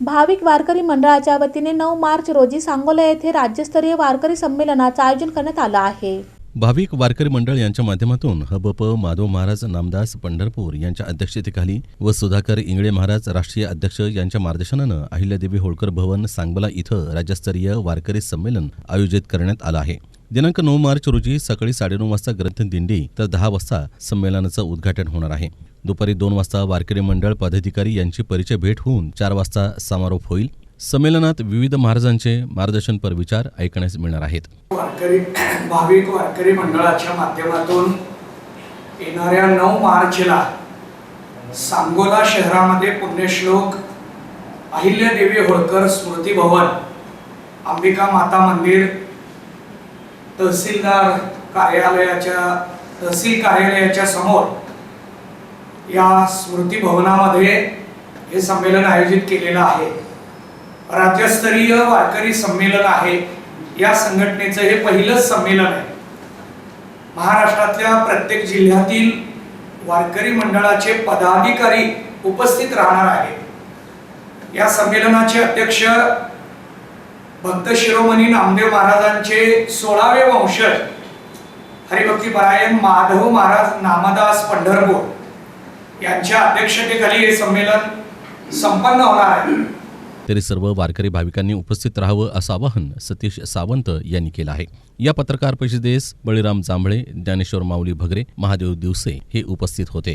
भाविक वारकरी मंडळाच्या वतीने नऊ मार्च रोजी सांगोला येथे राज्यस्तरीय वारकरी संमेलनाचं आयोजन करण्यात आलं आहे. भाविक वारकरी मंडळ यांच्या माध्यमातून हबप माधव महाराज नामदास पंढरपूर यांच्या अध्यक्षतेखाली व सुधाकर इंगळे महाराज राष्ट्रीय अध्यक्ष यांच्या मार्गदर्शनानं अहिल्यादेवी होळकर भवन सांगोला इथं राज्यस्तरीय वारकरी संमेलन आयोजित करण्यात आलं आहे. दिनांक नऊ मार्च रोजी सकाळी साडेनऊ वाजता ग्रंथ दिंडी तर दहा वाजता संमेलनाचं उद्घाटन होणार आहे. दुपारी दोन वाजता वारकरी मंडळ पदाधिकारी यांची परिचय भेट होऊन चार वाजता समारोप होईल. संमेलनात विविध महाराजांचे मार्गदर्शनपर विचार ऐकण्यास मिळणार आहेत. वारकरी भाविक वारकरी मंडळाच्या माध्यमातून येणाऱ्या नऊ मार्चला सांगोला शहरामध्ये पुण्यश्लोक अहिल्यादेवी होळकर स्मृती भवन अंबिका माता मंदिर तहसीलदार कार्यालयाच्या तहसील कार्यालयाच्या समोर या स्मृती भवनामध्ये हे संमेलन आयोजित केलेलं आहे. राज्यस्तरीय वारकरी संमेलन आहे. या संघटनेचं हे पहिलंच संमेलन आहे. महाराष्ट्रातल्या प्रत्येक जिल्ह्यातील वारकरी मंडळाचे पदाधिकारी उपस्थित राहणार आहेत. या संमेलनाचे अध्यक्ष भक्त शिरोमणी नामदेव महाराजांचे सोळावे वंशज. हरिभक्तीपरायण माधव महाराज नामदास पंढरपूर यांच्या अध्यक्षतेखाली हे संमेलन संपन्न होणार आहे. तरी सर्व वारकरी भाविकांनी उपस्थित राहावं असं आवाहन सतीश सावंत यांनी केलं आहे. या पत्रकार परिषदेस बळीराम जांभळे ज्ञानेश्वर माऊली भगरे महादेव दिवसे हे उपस्थित होते.